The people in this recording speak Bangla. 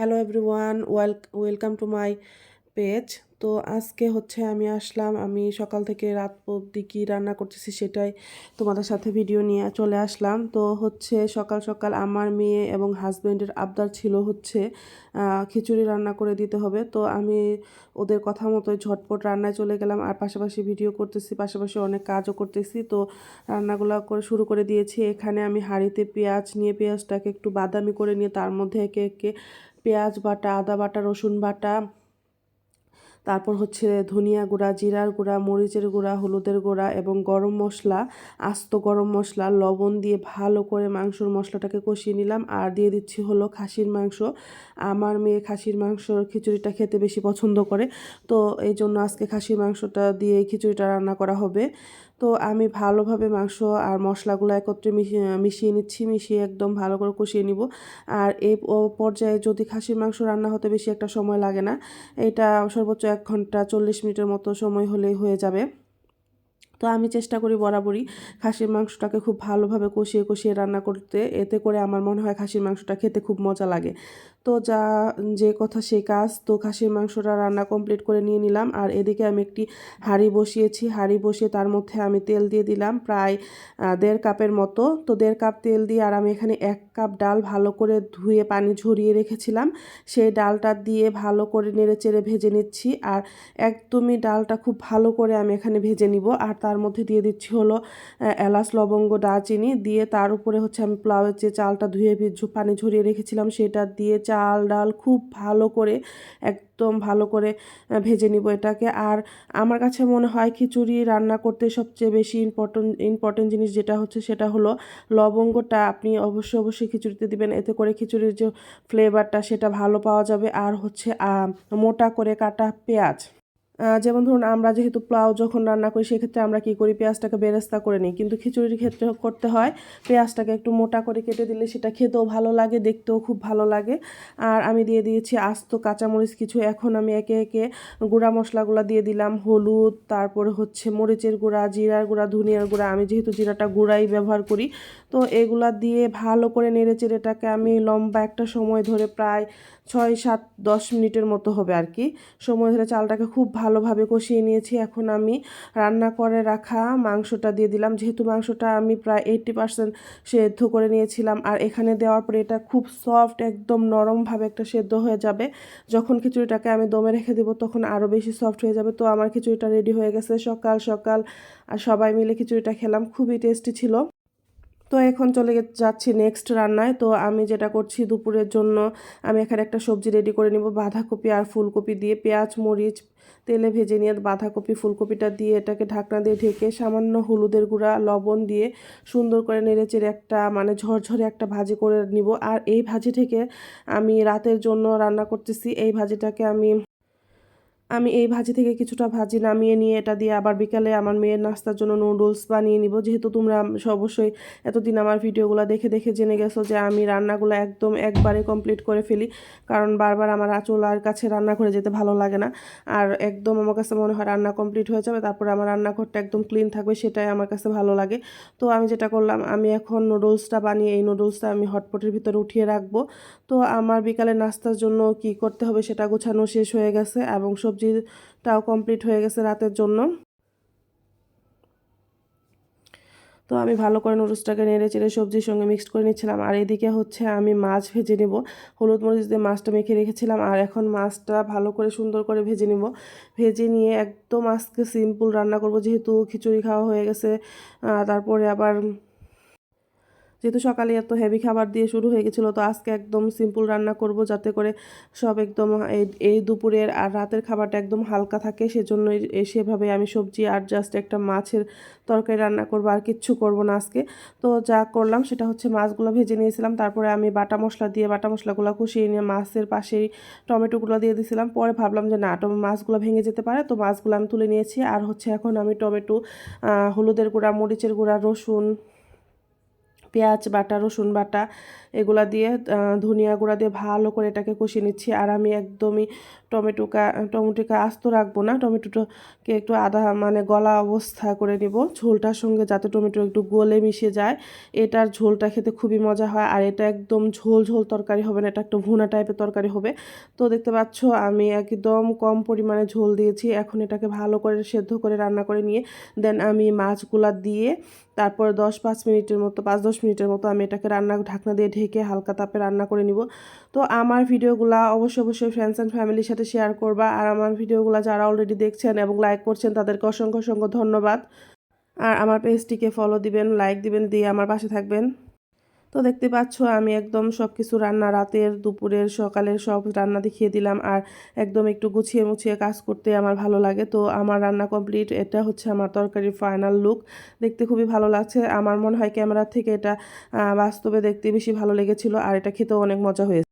Hello everyone well welcome to my page তো আজকে হচ্ছে আমি আসলাম, আমি সকাল থেকে রাত অবধি কী রান্না করতেছি সেটাই তোমাদের সাথে ভিডিও নিয়ে চলে আসলাম। তো হচ্ছে সকাল সকাল আমার মেয়ে এবং হাজব্যান্ডের আবদার ছিল হচ্ছে খিচুড়ি রান্না করে দিতে হবে। তো আমি ওদের কথা মতোই ঝটপট রান্নায় চলে গেলাম, আর পাশাপাশি ভিডিও করতেছি, পাশাপাশি অনেক কাজও করতেছি। তো রান্নাগুলো করে শুরু করে দিয়েছি। এখানে আমি হাঁড়িতে পেঁয়াজ নিয়ে, পেঁয়াজটাকে একটু বাদামি করে নিয়ে, তার মধ্যে একে একে পেঁয়াজ বাটা, আদা বাটা, রসুন বাটা, তারপর হচ্ছে ধনিয়া গুঁড়া, জিরার গুঁড়া, মরিচের গুঁড়া, হলুদের গুঁড়া এবং গরম মশলা, আস্ত গরম মশলা, লবণ দিয়ে ভালো করে মাংসর মশলাটাকে কষিয়ে নিলাম। আর দিয়ে দিচ্ছি হলো খাসির মাংস। আমার মেয়ে খাসির মাংসর খিচুড়িটা খেতে বেশি পছন্দ করে। তো এই জন্য আজকে খাসির মাংসটা দিয়ে খিচুড়িটা রান্না করা হবে। তো আমি ভালোভাবে মাংস আর মশলাগুলো একত্রে মিশিয়ে মিশিয়ে নিচ্ছি, মিশিয়ে একদম ভালো করে কষিয়ে নিব। আর এই পর্যায়ে যদি খাসির মাংস রান্না হতে বেশি একটা সময় লাগে না, এটা সর্বোচ্চ এক ঘণ্টা চল্লিশ মিনিটের মতো সময় হলেই হয়ে যাবে। তো আমি চেষ্টা করি বরাবরই খাসির মাংসটাকে খুব ভালোভাবে কষিয়ে কষিয়ে রান্না করতে। এতে করে আমার মনে হয় খাসির মাংসটা খেতে খুব মজা লাগে। তো যা, যে কথা সে কাজ, তো খাসির মাংসটা রান্না কমপ্লিট করে নিয়ে নিলাম। আর এদিকে আমি একটি হাঁড়ি বসিয়েছি। হাঁড়ি বসিয়ে তার মধ্যে আমি তেল দিয়ে দিলাম প্রায় দেড় কাপের মতো। তো দেড় কাপ তেল দিয়ে আর আমি এখানে এক কাপ ডাল ভালো করে ধুয়ে পানি ঝরিয়ে রেখেছিলাম। সেই ডালটা দিয়ে ভালো করে নেড়ে চেড়ে ভেজে নিচ্ছি। আর একদমই ডালটা খুব ভালো করে আমি এখানে ভেজে নিব। আর তার মধ্যে দিয়ে দিচ্ছি হলো এলাচ, লবঙ্গ, দারচিনি। দিয়ে তার উপরে হচ্ছে আমি পোলাওয়ের যে চালটা ধুয়ে পানি ঝরিয়ে রেখেছিলাম, সেটা দিয়ে চাল ডাল খুব ভালো করে, একদম ভালো করে ভেজে নিব এটাকে। আর আমার কাছে মনে হয় খিচুড়ি রান্না করতে সবচেয়ে বেশি ইম্পর্টেন্ট ইম্পর্টেন্ট জিনিস যেটা হচ্ছে সেটা হলো লবঙ্গটা। আপনি অবশ্যই অবশ্যই খিচুড়িতে দিবেন। এতে করে খিচুড়ির যে ফ্লেভারটা সেটা ভালো পাওয়া যাবে। আর হচ্ছে মোটা করে কাটা পেঁয়াজ। যেমন ধরুন আমরা যেহেতু পোলাও যখন রান্না করি, সেক্ষেত্রে আমরা কি করি? পেঁয়াজটাকে বেরেস্তা করে নিই। কিন্তু খিচুড়ির ক্ষেত্রে করতে হয়, পেঁয়াজটাকে একটু মোটা করে কেটে দিলে সেটা খেতেও ভালো লাগে, দেখতেও খুব ভালো লাগে। আর আমি দিয়ে দিয়েছি আস্ত কাঁচামরিচ কিছু। এখন আমি একে একে গুঁড়া মশলাগুলো দিয়ে দিলাম, হলুদ, তারপরে হচ্ছে মরিচের গুঁড়া, জিরার গুঁড়া, ধনিয়ার গুঁড়া। আমি যেহেতু জিরাটা গুঁড়াই ব্যবহার করি, তো এগুলা দিয়ে ভালো করে নেড়ে চেড়ে এটাকে আমি লম্বা একটা সময় ধরে প্রায় ছয় সাত দশ মিনিটের মতো হবে আর কি। সময় ধরে চালটাকে খুব ভালোভাবে কষিয়ে নিয়েছি। এখন আমি রান্না করে রাখা মাংসটা দিয়ে দিলাম। যেহেতু মাংসটা আমি প্রায় এইট্টি পার্সেন্ট সেদ্ধ করে নিয়েছিলাম আর এখানে দেওয়ার পরে এটা খুব সফট একদম নরমভাবে একটা সেদ্ধ হয়ে যাবে। যখন খিচুড়িটাকে আমি দমে রেখে দেবো, তখন আরও বেশি সফট হয়ে যাবে। তো আমার খিচুড়িটা রেডি হয়ে গেছে সকাল সকাল। আর সবাই মিলে খিচুড়িটা খেলাম। খুবই টেস্টি ছিল। তো এখন চলে যাচ্ছি নেক্সট রান্নায়। তো আমি যেটা করছি, দুপুরের জন্য আমি এখানে একটা সবজি রেডি করে নিব, বাঁধাকপি আর ফুলকপি দিয়ে পেঁয়াজ, মরিচ, তেলে ভেজে নিয়ে বাঁধাকপি, ফুলকপিটা দিয়ে এটাকে ঢাকনা দিয়ে ঢেকে সামান্য হলুদের গুঁড়া, লবণ দিয়ে সুন্দর করে নেড়েচেড়ে একটা মানে ঝরঝরে একটা ভাজি করে নিব। আর এই ভাজি থেকে আমি রাতের জন্য রান্না করতেছি, এই ভাজিটাকে আমি আমি এই ভাজি থেকে কিছুটা ভাজি নামিয়ে নিয়ে এটা দিয়ে আবার বিকালে আমার মেয়ের নাস্তার জন্য নুডলস বানিয়ে নিব। যেহেতু তোমরা অবশ্যই এতদিন আমার ভিডিওগুলো দেখে দেখে জেনে গেছো যে আমি রান্নাগুলো একদম একবারে কমপ্লিট করে ফেলি, কারণ বারবার আমার আঁচলার কাছে রান্না করে যেতে ভালো লাগে না। আর একদম আমার কাছে মনে হয় রান্না কমপ্লিট হয়ে যাবে, তারপরে আমার রান্নাঘরটা একদম ক্লিন থাকবে সেটাই আমার কাছে ভালো লাগে। তো আমি যেটা করলাম, আমি এখন নুডলসটা বানিয়ে এই নুডলসটা আমি হটপটের ভিতরে উঠিয়ে রাখব। তো আমার বিকালে নাস্তার জন্য কি করতে হবে সেটা গোছানো শেষ হয়ে গেছে এবং সবজিটাও কমপ্লিট হয়ে গেছে রাতের জন্য। তো আমি ভালো করে নুডলসটাকে নেড়ে চেড়ে সবজির সঙ্গে মিক্সড করে নিচ্ছিলাম। আর এদিকে হচ্ছে আমি মাছ ভেজে নিব। হলুদ মরিচ দিয়ে মাছটা মেখে রেখেছিলাম। আর এখন মাছটা ভালো করে সুন্দর করে ভেজে নিব। ভেজে নিয়ে একদম আজকে সিম্পল রান্না করব। যেহেতু খিচুড়ি খাওয়া হয়ে গেছে তারপরে আবার যেহেতু সকালে এত হেভি খাবার দিয়ে শুরু হয়ে গেছিল, তো আজকে একদম সিম্পল রান্না করব যাতে করে সব একদম এই দুপুরের আর রাতের খাবারটা একদম হালকা থাকে, সেজন্যই এ- সেভাবে আমি সবজি আর জাস্ট একটা মাছের তরকারি রান্না করব, আর কিচ্ছু করব না আজকে। তো যা করলাম সেটা হচ্ছে মাছগুলো ভেজে নিয়েছিলাম, তারপরে আমি বাটা মশলা দিয়ে, বাটা মশলাগুলো কষিয়ে নিয়ে মাছের পাশেই টমেটোগুলো দিয়ে দিয়েছিলাম পরে ভাবলাম যে না মাছগুলো ভেঙে যেতে পারে, তো মাছগুলো আমি তুলে নিয়েছি, আর হচ্ছে এখন আমি টমেটো হলুদের গুঁড়া, মরিচের গুঁড়া, রসুন পেঁয়াজ বাটা, রসুন বাটা, এগুলা দিয়ে ধনিয়া গুঁড়া দিয়ে ভালো করে এটাকে কষিয়ে নিচ্ছি। আর আমি একদমই টমেটোকা টমেটোকে আস্ত রাখব না, টমেটোটাকে একটু আধা মানে গলা অবস্থা করে নিব। ঝোলটার সঙ্গে যাতে টমেটো একটু গলে মিশে যায়, এটার ঝোলটা খেতে খুবই মজা হয়। আর এটা একদম ঝোল ঝোল তরকারি হবে না, এটা একটু ভুনা টাইপের তরকারি হবে। তো দেখতে পাচ্ছ, আমি একদম কম পরিমাণে ঝোল দিয়েছি। এখন এটাকে ভালো করে সেদ্ধ করে রান্না করে নিয়ে, দেন আমি মাছগুলা দিয়ে তারপর দশ পাঁচ মিনিটের মতো, পাঁচ দশ মিনিটের মতো আমি এটাকে রান্না ঢাকনা দিয়ে ঢেকে হালকা তাপে রান্না করে নিব। তো আমার ভিডিওগুলা অবশ্যই অবশ্যই ফ্রেন্ডস অ্যান্ড ফ্যামিলির সাথে শেয়ার করবা। আর আমার ভিডিওগুলো যারা অলরেডি দেখছেন এবং লাইক করছেন, তাদেরকে অসংখ্য অসংখ্য ধন্যবাদ। আর আমার পেজটিকে ফলো দিবেন লাইক দিবেন, দিয়ে আমার পাশে থাকবেন। তো দেখতে পাচ্ছ, আমি একদম সব কিছু রান্না রাতের, দুপুরের, সকালের সব রান্না দেখিয়ে দিলাম আর একদম একটু গুছিয়ে মুছিয়ে কাজ করতে আমার ভালো লাগে। তো আমার রান্না কমপ্লিট এটা হচ্ছে আমার তরকারির ফাইনাল লুক দেখতে খুবই ভালো লাগছে। আমার মনে হয় ক্যামেরার থেকে এটা বাস্তবে দেখতে বেশি ভালো লেগেছিল আর এটা খেতেও অনেক মজা হয়েছে।